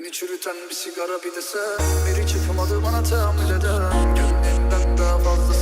Beni çürüten bir sigara bir de sen. Biri çıkmadı bana tahammül eden. Kendinden daha fazla